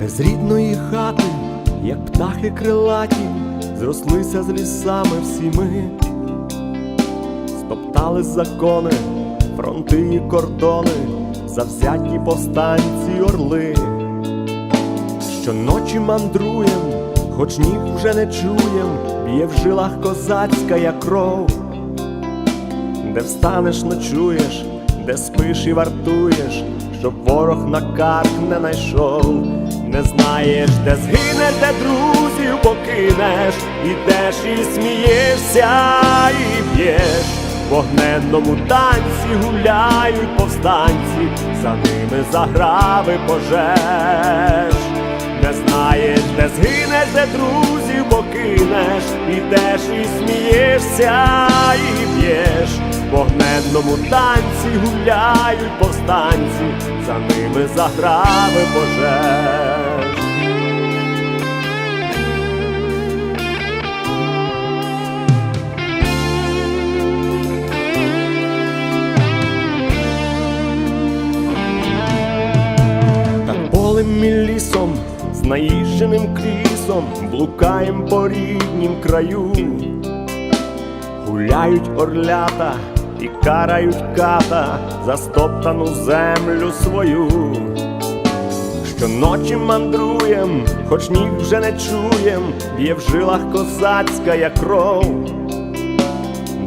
Без рідної хати, як птахи крилаті, зрослися з лісами всі ми, стоптали закони, фронти і кордони, завзяті повстанці орли. Щоночі мандруєм, хоч ніг вже не чуєм, б'є в жилах козацька як кров, де встанеш, ночуєш, де спиш і вартуєш, щоб ворог на карк не найшов, не знаєш, де згинеш, де друзів покинеш, ідеш і смієшся, і п'єш. Вогненному танці гуляють повстанці, за ними заграви пожеж. Не знаєш, де згинеш, де друзів покинеш, ідеш і смієшся, і п'єш. В вогненному танці гуляють повстанці, за ними заграви пожеж. Так полем і лісом, з наїждженим крісом, блукаєм по ріднім краю, гуляють орлята і карають ката за стоптану землю свою. Щоночі мандруєм, хоч ніг вже не чуєм, б'є в жилах козацька як кров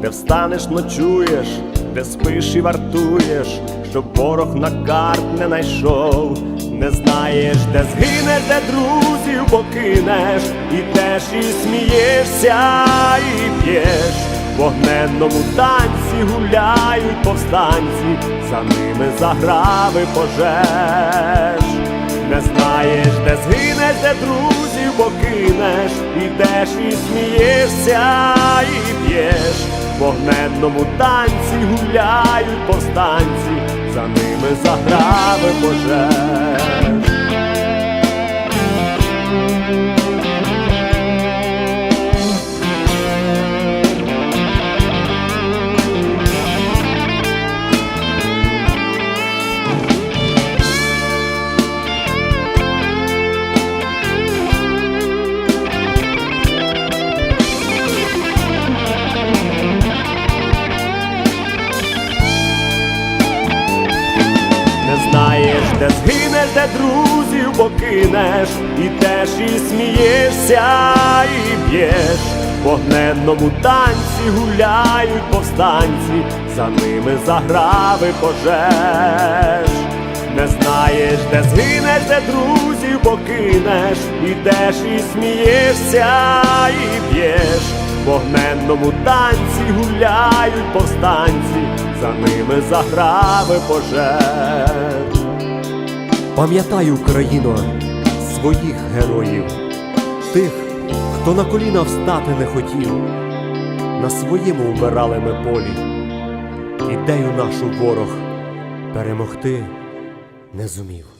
де встанеш, ночуєш, де спиш і вартуєш, щоб ворог на карт не найшов, не знаєш, де згинеш, де друзів покинеш, ідеш і смієшся, і п'єш. Вогненному танці гуляють повстанці, за ними заграви пожеж. Не знаєш, де згинеш, де друзів покинеш, ідеш і смієшся, і п'єш. Вогненному танці гуляють повстанці, за ними заграви пожеж. Де згинеш, де друзів покинеш, ідеш і смієшся, і п'єш. В вогненному танці гуляють повстанці, за ними заграви пожеж. Не знаєш, де згинеш, де друзів покинеш, ідеш і смієшся, і п'єш. В вогненному танці гуляють повстанці, за ними заграви пожеж. Пам'ятай, Україно, своїх героїв, тих, хто на коліна встати не хотів, на своєму вмирали ми полі, ідею нашу ворог перемогти не зумів.